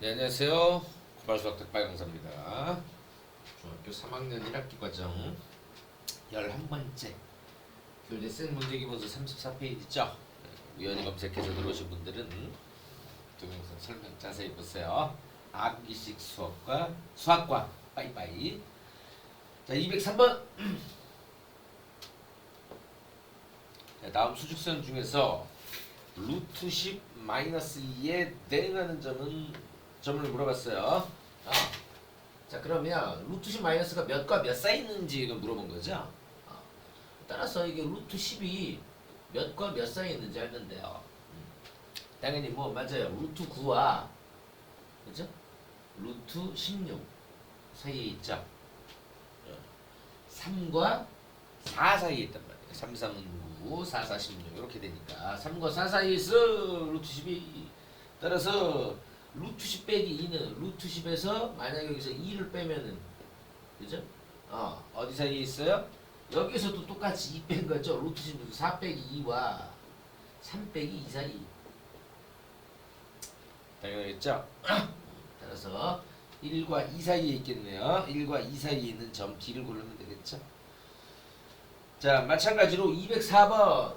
네, 안녕하세요. 고발수학 특발 강사입니다. 중학교 3학년 1학기 과정 11번째 교재생 문제 기본서 34페이지죠. 우연히 검색해서 들어오신 분들은 동영상 설명 자세히 보세요. 암기식 수업과 수학과 빠이빠이 자 203번 자, 다음 수직선 중에서 루트 10 마이너스 2에 대응하는 점은 점을 물어봤어요. 어. 자 그러면 루트 10 마이너스가 몇과 몇 사이 있는지를 물어본 거죠. 어. 따라서 이게 루트 10이 몇과 몇 사이 있는지 알면 돼요. 음. 당연히 뭐 맞아요. 루트 9와 그죠? 루트 16 사이에 있죠. 어. 3과 4 사이에 있단 말이에요. 3, 3은 9, 4, 4, 16 이렇게 되니까 3과 4 사이에 있어 루트 10이 따라서 루트 10 빼기 2는 루트 10에서 만약에 여기서 2를 빼면은 그죠? 어 어디 사이에 있어요? 여기서도 똑같이 2 뺀 거죠. 루트 10에서 4 빼기 2와 3 빼기 2 사이 당연하겠죠? 따라서 1과 2 사이에 있겠네요. 1과 2 사이에 있는 점 D를 고르면 되겠죠? 자, 마찬가지로 204번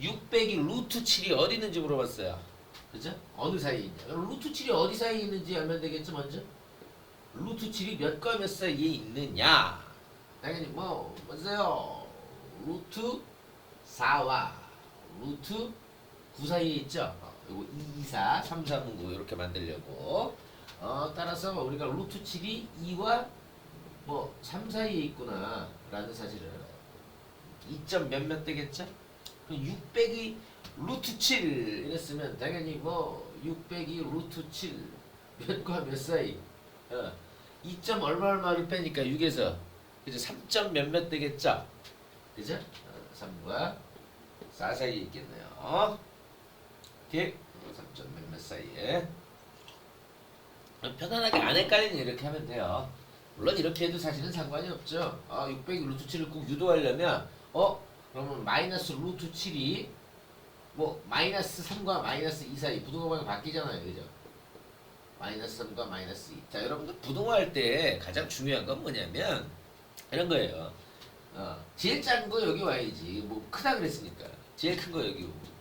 600이 루트 7이 어디 있는지 물어봤어요. 그죠? 어느 사이에 있냐? 그럼 루트 7이 어디 사이에 있는지 알면 되겠죠, 먼저? 루트 7이 몇과 몇 사이에 있느냐? 당연히 뭐, 맞아요. 루트 4와 루트 9 사이에 있죠? 어, 요거 2, 4, 3, 4, 9 이렇게 만들려고. 어, 따라서 우리가 루트 7이 2와 뭐 3 사이에 있구나 라는 사실을 알아요. 2점 몇몇 되겠죠? 그럼 600이 루트 7 이랬으면 당연히 뭐 600이 루트 7 몇과 몇 사이 어, 2점 얼마 얼마를 빼니까 6에서 이제 3점 몇몇 되겠죠? 그죠? 어, 3과 4 사이에 있겠네요. 이렇게 3점 몇몇 사이에 편안하게 안 헷갈리는 이렇게 하면 돼요. 물론 이렇게 해도 사실은 상관이 없죠. 아, 600이 루트 7을 꼭 유도하려면 어? 그러면 마이너스 루트 7이 뭐 마이너스 3과 마이너스 2 사이 부동호방이 바뀌잖아요. 그죠? 마이너스 3과 마이너스 2. 자, 여러분들 부동호할 때 가장 중요한 건 뭐냐면 이런 거예요. 어, 제일 작은 거 여기 와야지. 뭐 크다 그랬으니까. 제일 큰 거 여기 오고.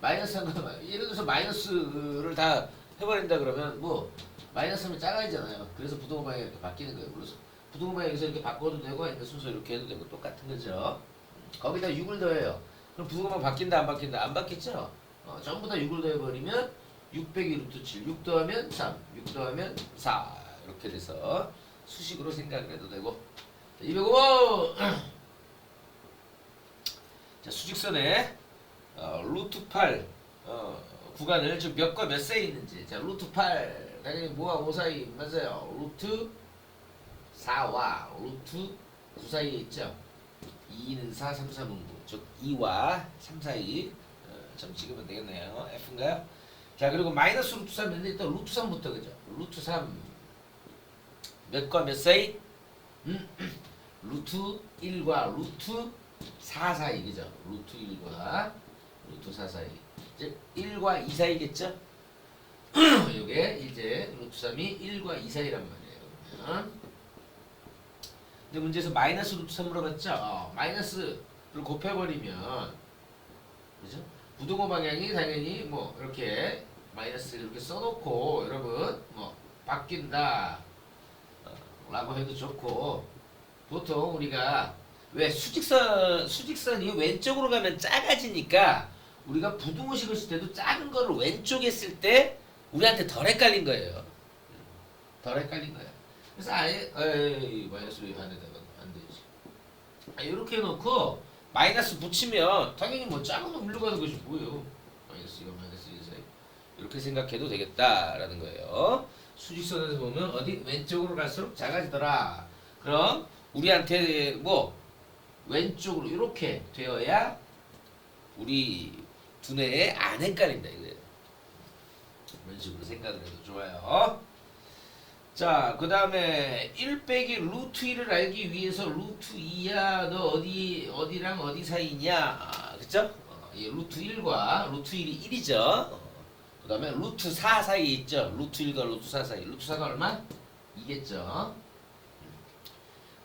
마이너스 3과 예를 들어서 마이너스를 다 해버린다 그러면 뭐 마이너스 하면 작아지잖아요. 그래서 부동호 방향이 이렇게 바뀌는 거예요. 그래서 부동호 방향에서 이렇게 바꿔도 되고 순서 이렇게 해도 되고 똑같은 거죠. 거기다 6을 더해요. 그럼 부동호 방향 바뀐다 안 바뀐다? 안 바뀌죠? 어, 전부 다 6을 더해버리면 600이 루트 7, 6 더하면 3, 6 더하면 4 이렇게 돼서 수식으로 생각을 해도 되고. 205! 자 수직선에 어, 루트 8 어, 구간을 지금 몇과 몇 사이 있는지. 자 루트 8 당연히 뭐와 5 사이 맞아요. 루트 4와 루트 9 사이에 있죠? 2는 4, 3, 4는 9. 즉 2와 3 사이 어, 점 찍으면 되겠네요 F인가요? 자 그리고 마이너스 루트 3인데 일단 루트 3부터 그죠 루트 3 몇과 몇 사이? 음, 루트 1과 루트 4 사이 그죠 루트 1과 루트 4 사이 즉 1과 2 사이겠죠? 이게 이제 루트 3이 1과 2 사이란 말이에요. 그러면 근데 문제에서 마이너스 루트 3 물어봤죠? 어, 마이너스 를 곱해버리면 그죠? 부동호 방향이 당연히 뭐 이렇게 마이너스 이렇게 써놓고 여러분 뭐 바뀐다 어, 라고 해도 좋고 보통 우리가 왜 수직선 수직선이 왼쪽으로 가면 작아지니까 우리가 부등호식을 쓸 때도 작은 거를 왼쪽에 쓸 때 우리한테 덜 헷갈린 거예요. 덜 헷갈린 거야. 그래서 아예 에이 마이너스로 반대다가 안 되지. 아, 이렇게 해놓고 마이너스 붙이면 당연히 뭐 작은 거 물려가는 것이 뭐예요? 마이너스가 마이너스 1 사이 이렇게 생각해도 되겠다라는 거예요. 수직선에서 보면 어디 왼쪽으로 갈수록 작아지더라. 그럼 우리한테 뭐 왼쪽으로 이렇게 되어야 우리 두뇌에 안 헷갈린다 이거예요. 이런 식으로 생각을 해도 좋아요. 자, 그 다음에 1 빼기 루트 1을 알기 위해서 루트 2야 너 어디 어디랑 어디 사이냐 그죠? 어, 이 루트 1과 루트 1이 1이죠. 어, 그 다음에 루트 4 사이에 있죠. 루트 1과 루트 4 사이. 루트 4가 얼마? 2겠죠.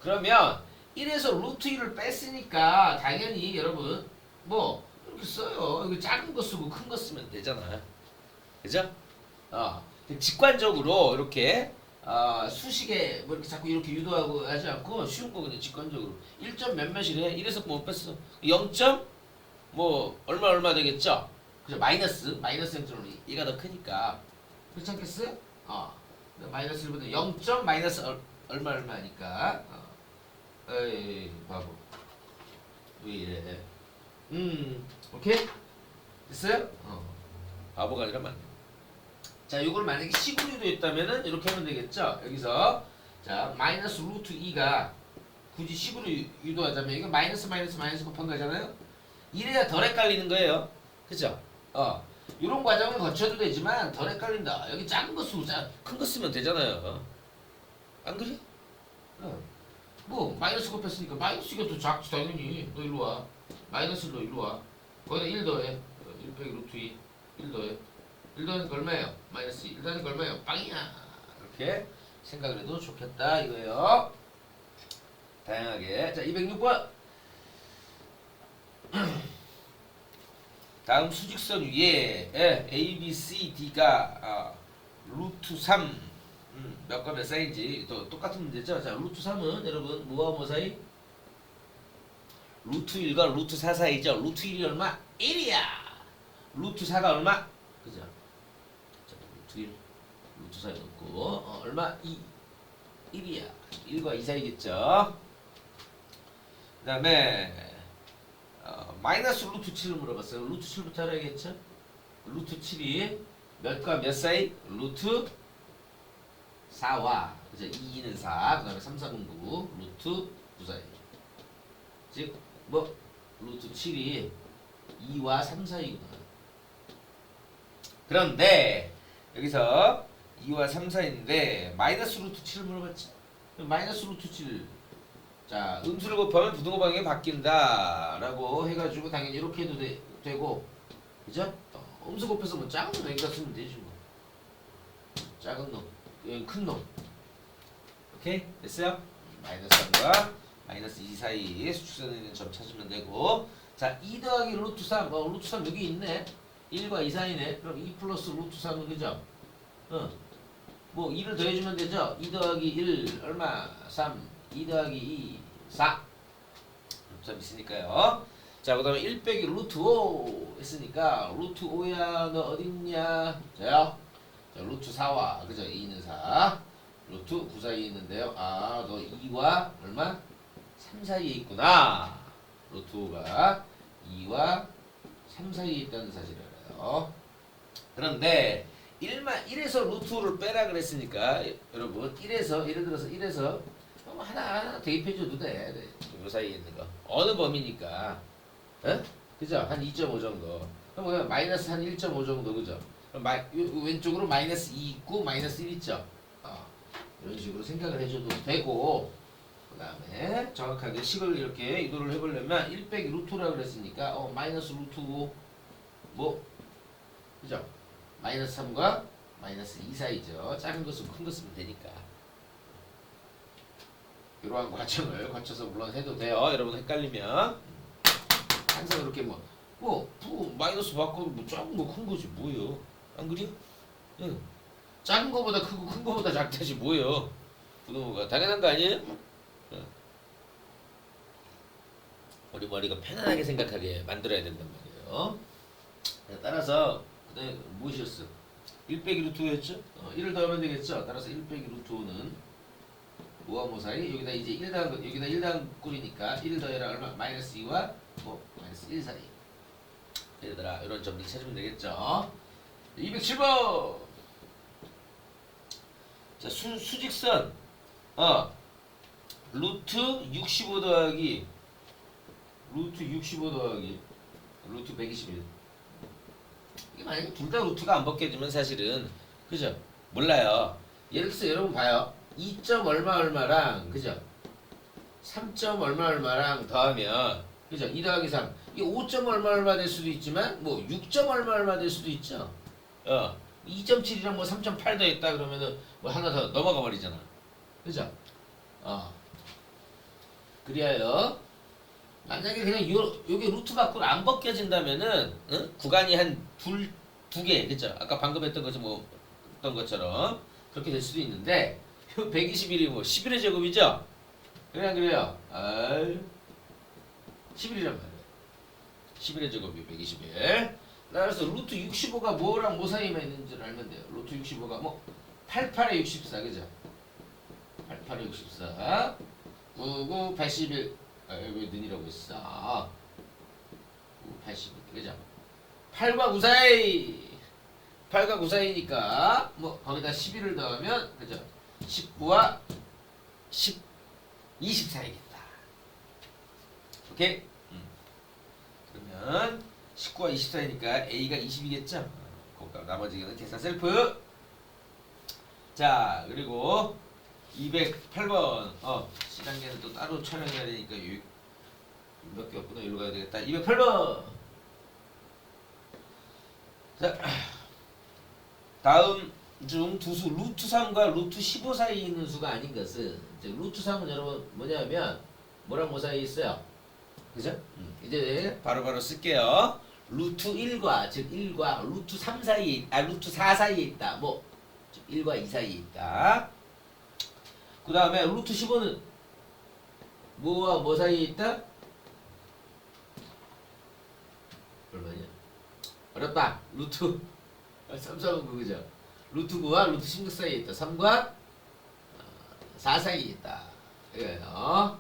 그러면 1에서 루트 1을 뺐으니까 당연히 여러분 뭐 이렇게 써요. 이거 작은 거 쓰고 큰 거 쓰면 되잖아. 그죠? 어, 직관적으로 이렇게 어, 수식에 뭐 이렇게 자꾸 이렇게 유도하고 하지 않고 쉬운 거 그냥 직관적으로. 1점 몇몇이래? 1에서 못 뺐어. 0점? 뭐 얼마 얼마 되겠죠? 그죠? 마이너스 마이너스 0점으로 얘가 더 크니까. 그렇지 않겠어요? 어. 마이너스 1보다 0점 마이너스 얼, 얼마 얼마니까. 어. 에이 바보. 왜 이래? 음 오케이? 됐어요? 어. 바보가 아니라 맞네 자, 이걸 만약에 식으로 유도했다면은 이렇게 하면 되겠죠. 여기서 자 마이너스 루트 2가 굳이 식으로 유- 유도하자면 이거 마이너스 마이너스 마이너스 곱한 거잖아요. 이래야 덜 헷갈리는 거예요. 그죠? 어. 이런 과정을 거쳐도 되지만 덜 헷갈린다. 여기 작은 거 쓰고 큰거 쓰면 되잖아요. 안 그래? 어. 뭐 마이너스 곱했으니까 마이너스가 더 작지 당연히. 너 일로 와. 마이너스로 일로 와. 거기다 1 더해. 1 빼기 루트 2. 1 더해. 1 더하니까 얼마예요? 마이너스 2. 1 더하니까 얼마예요? 빵이야. 이렇게 생각을 해도 좋겠다 이거예요. 다양하게. 자, 206번. 다음 수직선 위에 예, A, B, C, D가 아, 루트 3 음, 몇과 몇 사이인지 또 똑같은 문제죠. 자, 루트 3은 여러분 뭐와 뭐 사이? 루트 1과 루트 4 사이죠. 루트 1이 얼마? 1이야. 루트 4가 얼마? 1, 루트 4 넣고 어, 얼마? 2, 1이야. 1과 2 사이겠죠. 그 다음에 어, 마이너스 루트 7을 물어봤어요. 루트 7부터 알아야겠죠? 루트 7이 몇과 몇 사이? 루트 4와 그죠? 2는 4, 그 다음에 3, 4는 9, 루트 9 사이. 즉, 뭐, 루트 7이 2와 3 사이구나. 그런데, 여기서 2와 3 사이인데, 마이너스 루트 7을 물어봤지? 마이너스 루트 7. 자, 음수를 곱하면 부등호 방향이 바뀐다. 라고 해가지고, 당연히 이렇게 해도 되, 되고, 그죠? 어, 음수 곱해서 뭐 작은 놈 여기다 쓰면 되지 뭐. 작은 놈, 여기 큰 놈. 오케이? 됐어요? 마이너스 3과 마이너스 2 사이에 수축선에 있는 점 찾으면 되고 자, 2 더하기 루트 3, 어, 루트 3 여기 있네 1과 2 사이네 그럼 2 플러스 루트 3은 그죠? 어. 뭐 2를 더해주면 되죠? 2 더하기 1 얼마? 3 2 더하기 2 4 루트 3 있으니까요 자, 그 다음에 1 빼기 루트 5 했으니까 루트 5야 너 어딨냐? 자요 자, 루트 4와 그죠? 2는 4 루트 9 사이에 있는데요. 아, 너 2와 얼마? 3 사이에 있구나. 루트 5가 2와 3 사이에 있다는 사실을 알아요. 그런데 1만 1에서 루트 5를 빼라 그랬으니까 여러분 1에서 예를 들어서 1에서 뭐 하나 하나 대입해 줘도 돼. 네. 요 사이에 있는 거. 어느 범위니까. 에? 그죠? 한 2.5 정도. 그럼? 마이너스 한 1.5 정도 그죠? 그럼 마, 요- 요 왼쪽으로 마이너스 2 있고 마이너스 1 있죠? 어. 이런 식으로 생각을 해줘도 되고 그 다음에 정확하게 식을 이렇게 이도를 해보려면 1 빼기 루트라고 그랬으니까 어 마이너스 루트 5뭐 그죠? 마이너스 3과 마이너스 2 사이죠 작은 것은 큰거 쓰면 되니까 이러한 과정을 거쳐서 물론 해도 돼요 여러분 헷갈리면 항상 이렇게 뭐 뭐, 뭐 마이너스 바꿔도 뭐 작은 거 큰 거지 뭐예요 안 그래요? 응. 작은 거보다 크고 큰 거보다 작다지 뭐예요? 부동호가 당연한 거 아니에요? 어. 우리 머리가 편안하게 생각하게 만들어야 된단 말이에요. 자, 따라서 그다음에 무엇이었어? 1 빼기 루트 5였죠? 어, 1을 더하면 되겠죠? 따라서 1 빼기 루트 5는 5와 5 사이 여기다 이제 1 더한 거 여기다 1 더한 꼴이니까 1 더해라 얼마? 마이너스 2와 뭐 마이너스 1 사이 얘들아 이런 점들 찾으면 되겠죠? 207번 자, 수, 수직선 어 루트 65 더하기 루트 65 더하기 루트 121 이게 만약에 둘 다 루트가 안 벗겨지면 사실은 그죠? 몰라요 예를 들어서 여러분 봐요 2점 얼마 얼마랑 그죠? 3점 얼마 얼마랑 더하면 그죠? 2 더하기 3 이게 5점 얼마 얼마 될 수도 있지만 뭐 6점 얼마 얼마 될 수도 있죠 어 2.7이랑 뭐 3.8더 있다 그러면은 뭐 하나 더 넘어가 버리잖아. 그죠? 어. 그리하여 만약에 그냥 요 요게 루트 밖으로 안 벗겨진다면은 응? 구간이 한 둘 두 개, 그죠? 아까 방금 했던 것처럼 뭐 했던 것처럼 그렇게 될 수도 있는데 121이 뭐 11의 제곱이죠? 그냥 그래요. 아유. 11이란 말이에요. 11의 제곱이 121. 따라서 루트 65가 뭐랑 뭐 사이에만 있는 줄 알면 돼요. 루트 65가 뭐 88에 64 그죠? 88에 64 99 81 아, 왜 는이라고 했어? 9 81 그죠? 8과 9 사이 8과 9 사이니까 뭐 거기다 11을 더하면 그죠? 19와 10 24이겠다. 오케이? 음. 그러면 19와 24이니까 A가 20이겠죠? 거기다 나머지는 계산 셀프. 자, 그리고 208번. 어, 시단계는 또 따로 촬영해야 되니까 요 몇개 없구나. 일로 가야 되겠다. 208번. 자, 다음 중 두 수 루트 3과 루트 15 사이에 있는 수가 아닌 것은 이제 루트 3은 여러분 뭐냐면 뭐랑 뭐 사이에 있어요? 그죠? 음, 이제 바로바로 쓸게요. 루트 1과 즉 1과 루트 3 사이에 아 루트 4 사이에 있다. 뭐즉 1과 2 사이에 있다. 그 다음에 루트 15는 뭐와 뭐 사이에 있다? 얼마냐? 어렵다. 루트 3, 3은 그거죠. 루트 9와 루트 16 사이에 있다. 3과 4 사이에 있다. 이거예요.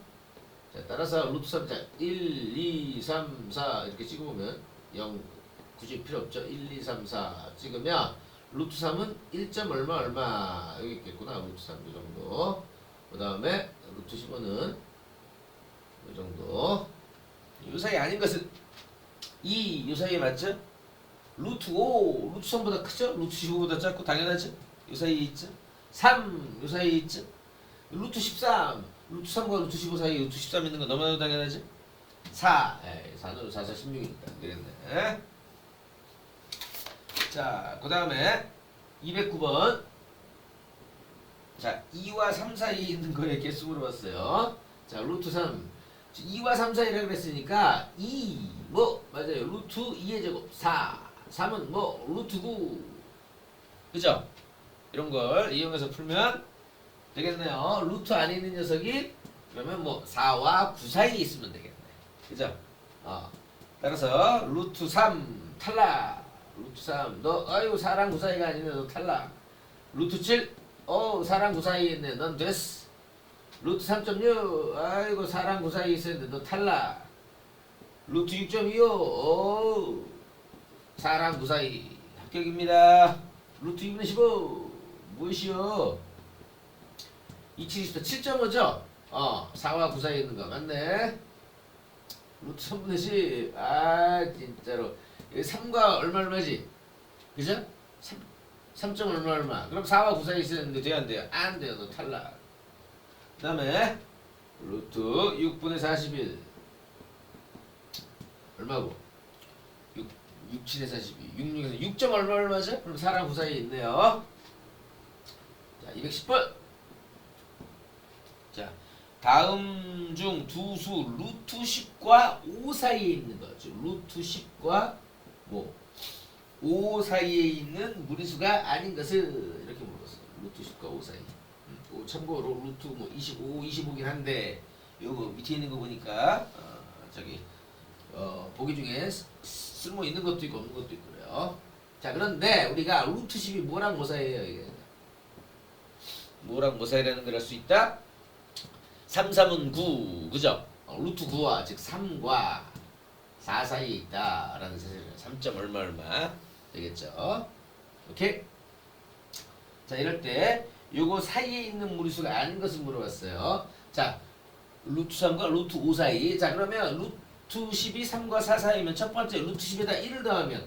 자, 따라서 루트 3, 자, 1, 2, 3, 4 이렇게 찍어보면 0 굳이 필요 없죠. 1, 2, 3, 4 찍으면 루트 3은 1점 얼마 얼마 여기 있겠구나. 루트 3 이 정도. 그 다음에 루트 15는 이 정도. 이 사이 아닌 것은 2, 이 사이에 맞죠? 루트 5, 루트 3보다 크죠? 루트 15보다 작고 당연하죠? 이 사이에 있죠? 3, 이 사이에 있죠? 루트 13, 루트 3과 루트 15 사이에 루트 13 있는 거 너무나도 당연하지? 4, 에이, 4는 4, 4, 16이니까 되겠네. 자, 그 다음에 209번. 자, 2와 3 사이에 있는 거에 개수 물어봤어요. 자, 루트 3. 2와 3 사이라 그랬으니까 2, 뭐, 맞아요. 루트 2의 제곱 4. 3은 뭐, 루트 9. 그죠? 이런 걸 이용해서 풀면 되겠네요. 루트 안에 있는 녀석이 그러면 뭐 4와 9 사이에 있으면 되겠네. 그죠? 어. 따라서 루트 3 탈락. 루트 3. 너 아이고 4랑 9 사이가 아니네. 너 탈락. 루트 7. 어, 4랑 9 사이에 있네. 넌 됐어. 루트 3.6. 아이고 4랑 9 사이에 있었는데 너 탈락. 루트 6.25. 오. 4랑 9 사이 합격입니다. 루트 2분의 15. 무엇이요? 27, 24, 7.5죠? 어, 4와 9 사이에 있는 거 맞네. 루트 3분의 10. 아, 진짜로. 여기 3과 얼마 얼마지? 그죠? 3, 3점 얼마 얼마. 그럼 4와 9 사이에 있었는데 돼야 안 돼요? 안 돼요. 너 탈락. 그 다음에 루트 6분의 41. 얼마고? 6, 6, 7에 42. 6, 6에서 6점 얼마 얼마죠? 그럼 4랑 9 사이에 있네요. 자, 210번. 자, 다음 중 두 수 루트 10과 5 사이에 있는 거죠. 루트 10과 뭐, 5 사이에 있는 무리수가 아닌 것을 이렇게 물었어요. 루트 10과 5 사이. 음, 또 참고로 루트 뭐 25, 25긴 한데 요거 밑에 있는 거 보니까 어, 저기 어, 보기 중에 쓰- 쓸모 있는 것도 있고 없는 것도 있고요. 자, 그런데 우리가 루트 10이 뭐랑 뭐 사이예요, 이게? 뭐랑 뭐 사이라는 걸알수 있다? 3, 3은 9, 그죠? 어, 루트 9와 즉 3과 4 사이에 있다라는 사실은 3점 얼마 얼마 되겠죠? 오케이? 자 이럴 때 요거 사이에 있는 무리수가 아닌 것을 물어봤어요. 자 루트 3과 루트 5 사이. 자 그러면 루트 10이 3과 4 사이면 첫 번째 루트 10에다 1을 더하면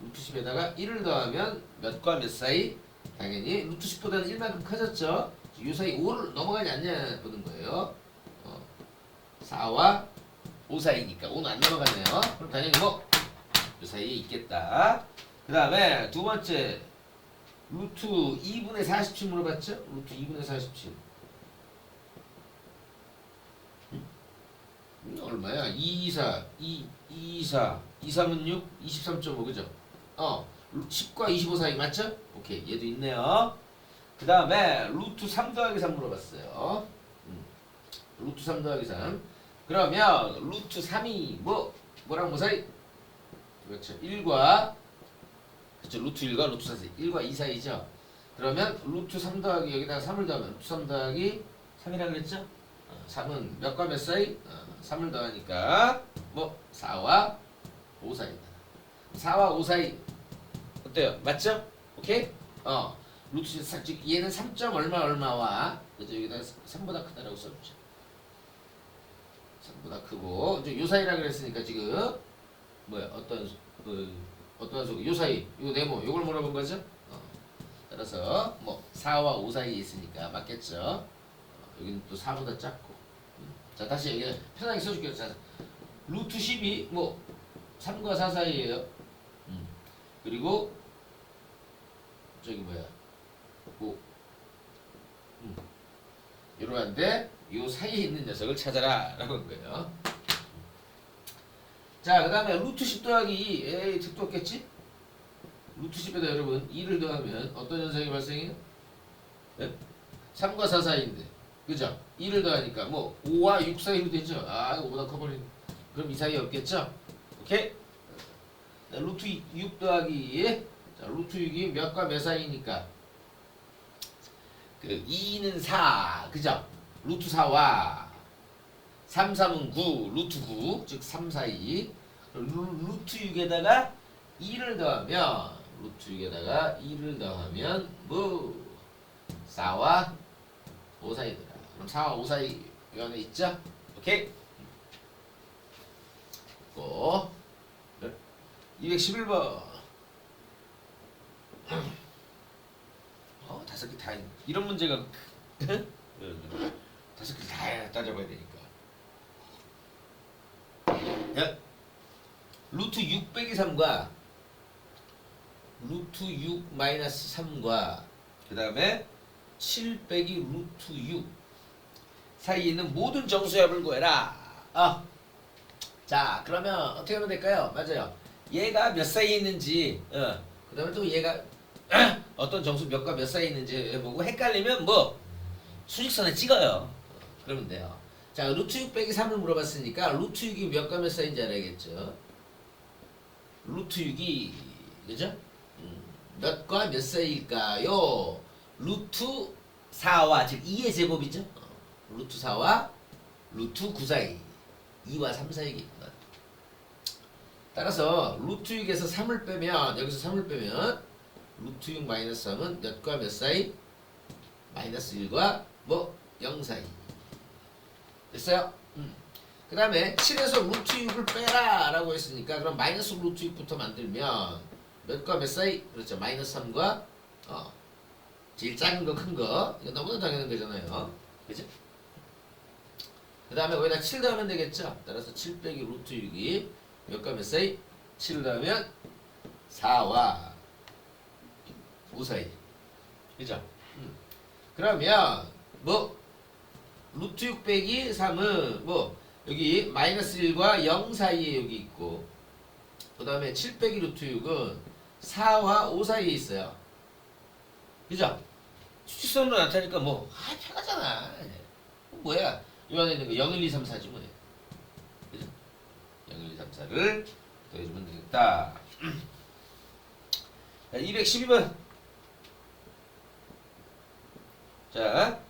루트 10에다가 1을 더하면 몇과 몇 사이? 당연히 루트 10보다는 1만큼 커졌죠. 이 사이 5를 넘어가지 않냐 보는 거예요. 어, 4와 5 사이니까 5는 안 넘어가네요. 그럼 당연히 뭐 이 사이에 있겠다. 그 다음에 두 번째 루트 2분의 47 물어봤죠? 루트 2분의 47 음, 얼마야? 2, 4, 2, 2, 4, 2, 3은 6, 23.5 그죠? 어, 10과 25 사이 맞죠? 오케이, 얘도 있네요. 그 다음에 루트 3 더하기 3 물어봤어요. 음, 루트 3 더하기 3. 그러면 루트 3이 뭐 뭐랑 뭐 사이? 그렇죠. 1과 그렇죠. 루트 1과 루트 4 사이. 1과 2 사이죠. 그러면 루트 3 더하기 여기다가 3을 더하면 루트 3 더하기 3이라 그랬죠? 어, 3은 몇과 몇 사이? 어, 3을 더하니까 뭐 4와 5 사이다. 4와 5 사이 어때요? 맞죠? 오케이? 어. 루트 3, 즉 얘는 3점 얼마 얼마와 그죠? 여기다 3보다 크다라고 써주죠. 3보다 크고 이제 요 사이라 그랬으니까 지금 뭐야 어떤 수- 그 어떤 수, 요 사이 요 네모 요걸 물어본 거죠? 어. 따라서 뭐 4와 5 사이에 있으니까 맞겠죠? 어, 여기는 또 4보다 작고 음. 자 다시 여기 편하게 써줄게요. 자 루트 10이 뭐 3과 4 사이에요. 음. 그리고 저기 뭐야 5 음. 이러한데 요 사이에 있는 녀석을 찾아라 라고 한 거예요. 자, 그 다음에 루트 10 더하기 2. 에이, 특도 없겠지? 루트 10에다 여러분 2를 더하면 어떤 현상이 발생해요? 네? 3과 4 사이인데. 그죠? 2를 더하니까 뭐 5와 6 사이로 되죠? 아, 이거 보다 커버리네. 그럼 이 사이에 없겠죠? 오케이? 자, 루트 6 더하기 자, 루트 6이 몇과 몇 사이니까 그 2는 4, 그죠? 루트 4와 3, 3은 9, 루트 9, 즉3 사이. 루, 루트 6에다가 2를 더하면 루트 6에다가 2를 더하면 뭐 4와 5 사이더라. 그럼 4와 5 사이 요 안에 있죠? 오케이. 고 211번. 어, 다섯 개 다 있네. 이런 문제가 다섯 개 다 따져봐야 되니까. 야, 루트 6 빼기 3과 루트 6 마이너스 3과 그 다음에 7 빼기 루트 6 사이에 있는 모든 정수합을 구해라. 아, 자 그러면 어떻게 하면 될까요? 맞아요. 얘가 몇 사이에 있는지, 어, 그 다음에 또 얘가 어떤 정수 몇과 몇 사이에 있는지 보고 헷갈리면 뭐 수직선에 찍어요. 그러면 돼요. 자, 루트 6 빼기 3을 물어봤으니까 루트 6이 몇과 몇 사이인지 알아야겠죠. 루트 6이 그죠? 음, 몇과 몇 사이일까요? 루트 4와 즉 2의 제곱이죠. 어, 루트 4와 루트 9 사이 2와 3 사이겠구나. 따라서 루트 6에서 3을 빼면 여기서 3을 빼면 루트 6 마이너스 3은 몇과 몇 사이? 마이너스 1과 뭐 0 사이. 됐어요? 음. 그 다음에 7에서 루트 6을 빼라 라고 했으니까 그럼 마이너스 루트 6부터 만들면 몇과 몇 사이? 그렇죠. 마이너스 3과 어, 제일 작은 거 큰 거. 이거 너무나 당연한 거잖아요. 그죠? 그 다음에 거기다 7 더하면 되겠죠? 따라서 7 빼기 루트 6이 몇과 몇 사이? 7을 더하면 4와 5 사이. 그죠? 음. 그러면 뭐 루트 6 빼기 3은 뭐 여기 마이너스 1과 0 사이에 여기 있고 그 다음에 7 빼기 루트 6은 4와 5 사이에 있어요. 그죠? 수직선으로 나타니까 뭐 아, 편하잖아. 뭐야? 이 안에 있는 거 0, 1, 2, 3, 4지 뭐야. 그죠? 0, 1, 2, 3, 4를 더해주면 되겠다. 자, 212번. 자,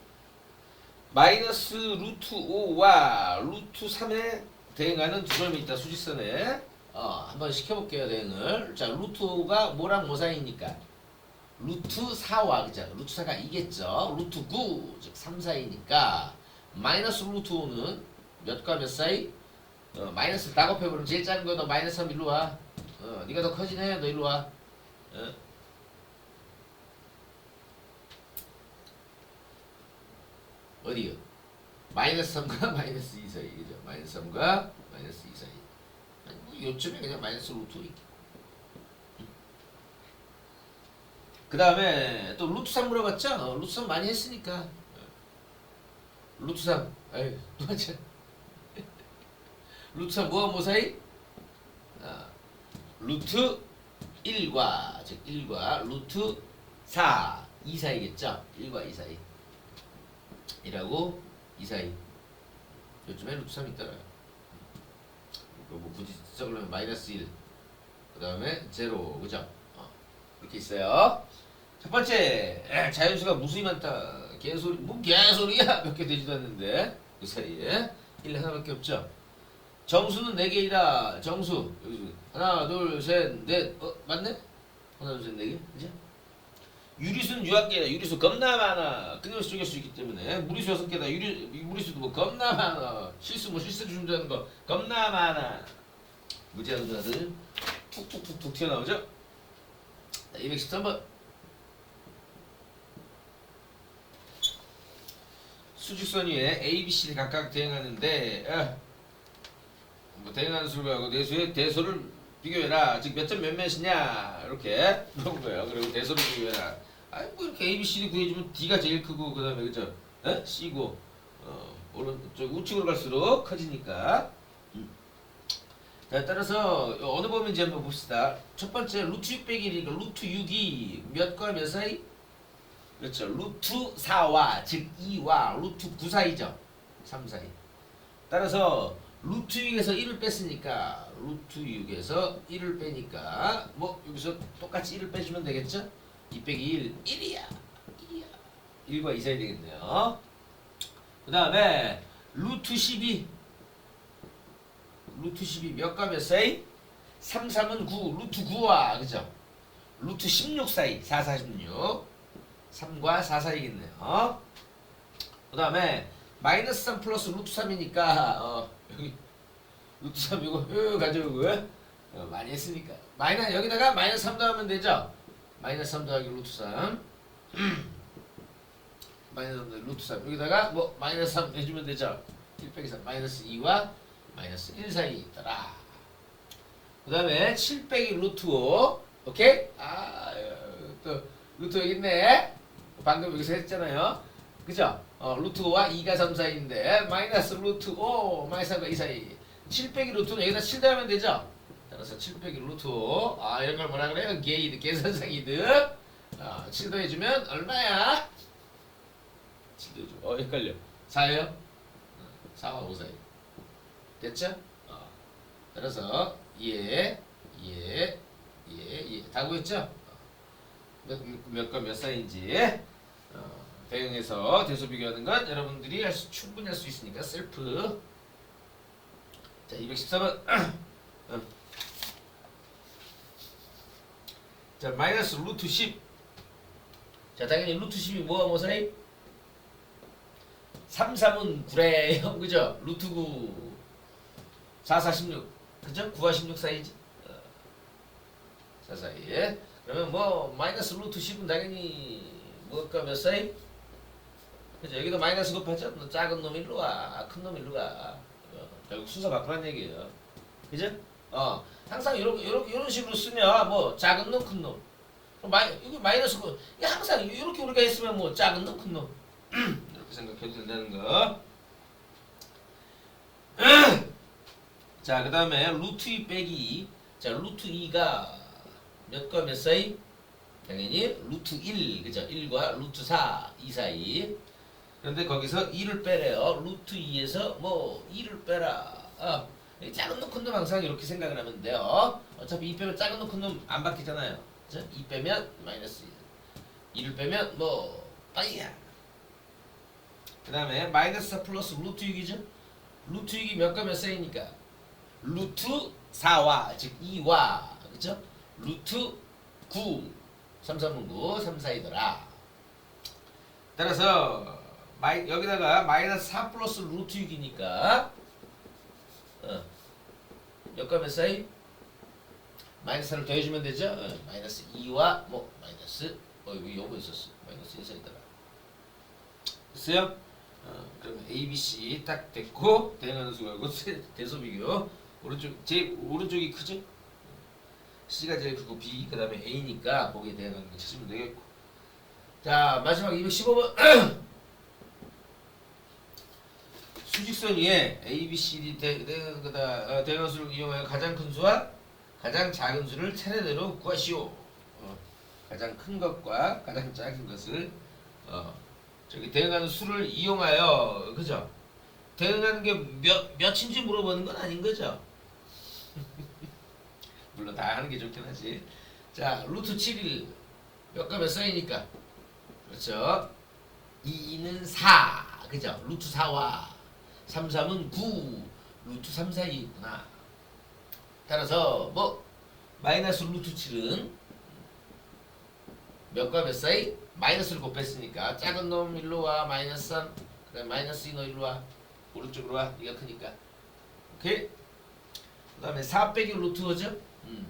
마이너스 루트 5와 루트 3에 대응하는 두 점이 있다 수직선에. 어, 한번 시켜볼게요 대응을. 자 루트 5가 뭐랑 뭐 사이니까? 루트 4와 그죠? 루트 4가 이겠죠? 루트 9 즉 3 사이니까 마이너스 루트 5는 몇과 몇 사이? 어, 마이너스 다 곱해버리면 제일 작은 거너 마이너스 3 일로 와. 어, 네가 더 커지네. 너 일로 와. 어? 어디요? 마이너스 3과 마이너스 2 사이 그죠? 마이너스 3과 마이너스 2 사이 아니 뭐 요쯤에 그냥 마이너스 루트. 그 다음에 또 루트 3 물어봤죠? 어, 루트 3 많이 했으니까. 루트 3. 아유, 참. 루트 3 뭐와 뭐 사이? 아, 루트 1과, 즉 1과 루트 4, 2 사이겠죠? 1과 2 사이. 이라고 2 사이. 요즘에 루트 3 있더라고요. 뭐 굳이 적으려면 마이너스 1. 그 다음에 제로 그죠? 어, 이렇게 있어요. 첫 번째 에, 자연수가 무수히 많다. 개소리 뭐 개소리야 몇 개 되지도 않는데 그 사이에 1 하나밖에 없죠. 정수는 4개이다. 정수 여기 하나 둘셋넷 어 맞네? 하나 둘셋네 개 그죠? 유리수는 유학계다. 유리수 겁나 많아. 끊임없이 쪼갤 수 있기 때문에 무리수 여섯 개다. 유리 무리수도 뭐 겁나 많아. 실수 뭐 실수 준다는 거 겁나 많아. 무제한 자들 툭툭툭툭 튀어나오죠? 213번 수직선 위에 A, B, C를 각각 대응하는데 아, 뭐 대응하는 수하고 대수의 대소를 비교해라. 즉 몇 점 몇 몇이냐 이렇게 물어본 거예요. 그리고 대소를 비교해라. 아니 뭐 이렇게 A, B, C를 구해주면 D가 제일 크고 그 다음에 그죠? 에? C고 어, 오른쪽 우측으로 갈수록 커지니까 자, 따라서 어느 범위인지 한번 봅시다. 첫 번째 루트 6 빼기 1이니까 루트 6이 몇과 몇 사이? 그렇죠. 루트 4와 즉 2와 루트 9 사이죠. 3 사이. 따라서 루트 6에서 1을 뺐으니까 루트 6에서 1을 빼니까 뭐 여기서 똑같이 1을 빼주면 되겠죠? 2 빼기 1, 1이야. 1이야. 1과 2 사이 되겠네요. 그 다음에 루트 12 루트 12 몇과 몇 사이? 3, 3은 9, 루트 9와 그죠? 루트 16 사이, 4, 4, 16 3과 4 사이겠네요 그 다음에 마이너스 3 플러스 루트 3이니까 어, 여기 루트 3 이거 여기 가져오고 어, 많이 했으니까 마이너스 여기다가 마이너스 3 더하면 되죠? 마이너스 3 더하기 루트 3 마이너스 3 더하기 루트 3 여기다가 뭐 마이너스 3 해주면 되죠? 1 빼기 3 마이너스 2와 마이너스 1 사이에 있더라. 그 다음에 7 빼기 루트 5. 오케이? 아, 또 루트 여기 있네. 방금 여기서 했잖아요. 그죠? 어, 루트 5와 2가 3 사이인데 마이너스 루트 5 마이너스 3과 2 사이. 7 빼기 루트는 여기다 7 더하면 되죠? 따라서 7 빼기 루트 5. 아, 이런 걸 뭐라 그래요? 게이드, 계산상 이득. 어, 7 더해주면 얼마야? 7 더해줘. 어, 헷갈려. 4예요? 4와 5 사이. 됐죠? 어. 따라서 예, 예, 예, 예. 다 구했죠? 어. 몇, 몇과 몇 사이인지 어, 대응해서 대소 비교하는 건 여러분들이 할 수, 충분히 할 수 있으니까 셀프 자 214번 어. 자 마이너스 루트 10 자 당연히 루트 10이 뭐와 뭐 사이? 3, 3은 9래요 그죠? 루트 9 4, 4, 16 그죠? 9와 16 사이지 어. 4 사이에 그러면 뭐 마이너스 루트 10은 당연히 뭐가 몇 사이? 그죠? 여기도 마이너스 곱하죠? 너 작은 놈 일로 와, 큰 놈 일로 가. 어, 결국 순서 바꾸란 얘기예요. 그죠? 어, 항상 이렇게 이렇게 이런 식으로 쓰면 뭐 작은 놈, 큰 놈. 마이 이거 마이너스 그 이게 항상 이렇게 우리가 했으면 뭐 작은 놈, 큰 놈. 이렇게 생각해도 된다는 거. 자, 그 다음에 루트 2 빼기 2. 자, 루트 2가 몇과 몇 사이? 당연히 루트 1, 그죠? 1과 루트 4, 2 사이. 그런데 거기서 2를 빼래요. 루트 2에서 뭐 2를 빼라. 어, 이 작은 놈, 큰놈 항상 이렇게 생각을 하면 돼요. 어차피 2 빼면 작은 놈, 큰놈 안 바뀌잖아요. 그죠? 2 빼면 마이너스 1. 2를 빼면 뭐, 빠이야. 그 다음에 마이너스 4 플러스 루트 6이죠? 루트 6이 몇 과 몇 사이니까? 루트 4와 즉 2와 그죠? 루트 9 3, 3은 9 3 사이더라 따라서 마이, 여기다가 마이너스 4 플러스 루트 6이니까 어, 몇 사이? 마이너스 4를 더해주면 되죠? 어, 마이너스 2와 뭐 마이너스 어 여기 요거 있었어 마이너스 1 사이더라 됐어요? 어, 그러면 A, B, C 딱 됐고 대응하는 수하고 대소 비교 오른쪽 제 오른쪽이 크죠? C가 제일 크고 B 그 다음에 A니까 거기에 대한 거 찾으면 되겠고 자 마지막 215번 수직선 위에 A, B, C, D 대, 대, 그다, 어, 이용하여 가장 큰 수와 가장 작은 수를 차례대로 구하시오 어, 가장 큰 것과 가장 작은 것을 어, 저기 대응하는 수를 이용하여 그죠? 대응하는 게 몇 몇인지 물어보는 건 아닌 거죠? 물론 다 하는 게 좋긴 하지. 자, 루트 7일 몇과 몇 사이니까 그렇죠? 2는 4 그죠? 루트 4와 3, 3은 9 루트 3 사이에 있구나. 따라서 뭐 마이너스 루트 7은 몇과 몇 사이? 마이너스를 곱했으니까 작은 놈 일로 와 마이너스 3 그래 마이너스 2너 일로 와 오른쪽으로 와 네가 크니까 오케이 그 다음에 4 빼기 루트 5죠? 음.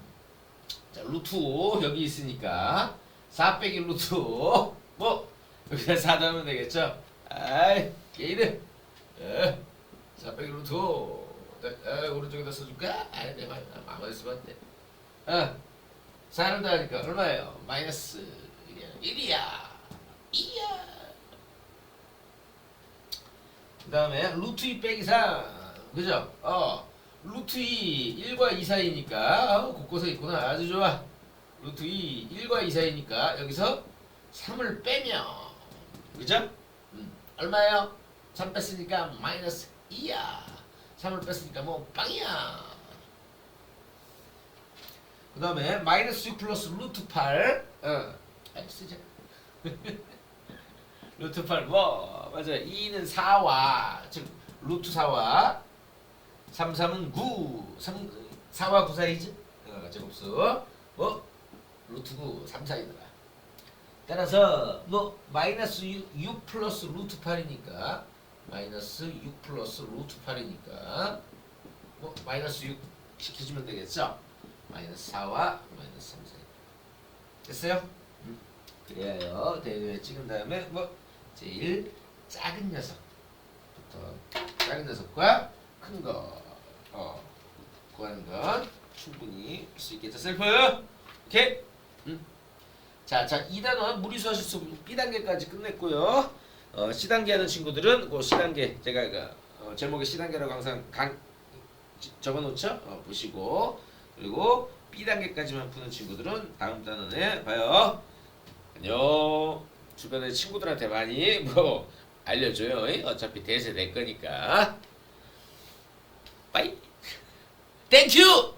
자 루트 5 여기 있으니까 4 빼기 루트 5뭐 여기다 4 넣으면 되겠죠? 아이 게이드 에, 4 빼기 루트 5 에, 오른쪽에다 써줄까? 아이 내 말, 아무리 쓰면 돼 어, 4를 더하니까 얼마예요? 마이너스 1이야 2야 그 다음에 루트 2 빼기 3 그죠? 어 루트 2 1과 2 사이니까 어, 곳곳에 있구나 아주 좋아 루트 2 1과 2 사이니까 여기서 3을 빼면 그죠? 음, 얼마예요? 3 뺐으니까 마이너스 2야. 3을 뺐으니까 뭐 빵이야. 그 다음에 마이너스 6 플러스 루트 8 어, 쓰자 루트 8 뭐? 맞아 2는 4와. 즉 루트 4와. 3 3은 9 3 4와 9 사이지? 어, 제곱수. 뭐 루트 9 3 사이더라. 따라서 뭐 마이너스 6, 6 플러스 루트 8이니까 마이너스 6 플러스 루트 8이니까 뭐 마이너스 6 시켜주면 되겠죠? 마이너스 4와 마이너스 3 사이. 됐어요? 음. 그래요. 대뇌 찍은 다음에 뭐 제일 작은 녀석부터 작은 녀석과 큰거 어, 구하는 건 충분히 할 수 있겠죠? 셀프? 오케이? 음. 자, 자 2단원 무리수하실 수 없는 B단계까지 끝냈고요 어, C단계 하는 친구들은 그 C단계 제가 그 어, 제목에 C단계라고 항상 강 지- 적어놓죠? 어, 보시고. 그리고 B단계까지만 푸는 친구들은 다음 단원에 봐요. 안녕. 주변에 친구들한테 많이 뭐 알려줘요. 이? 어차피 대세 낼 거니까. 빠이. 땡큐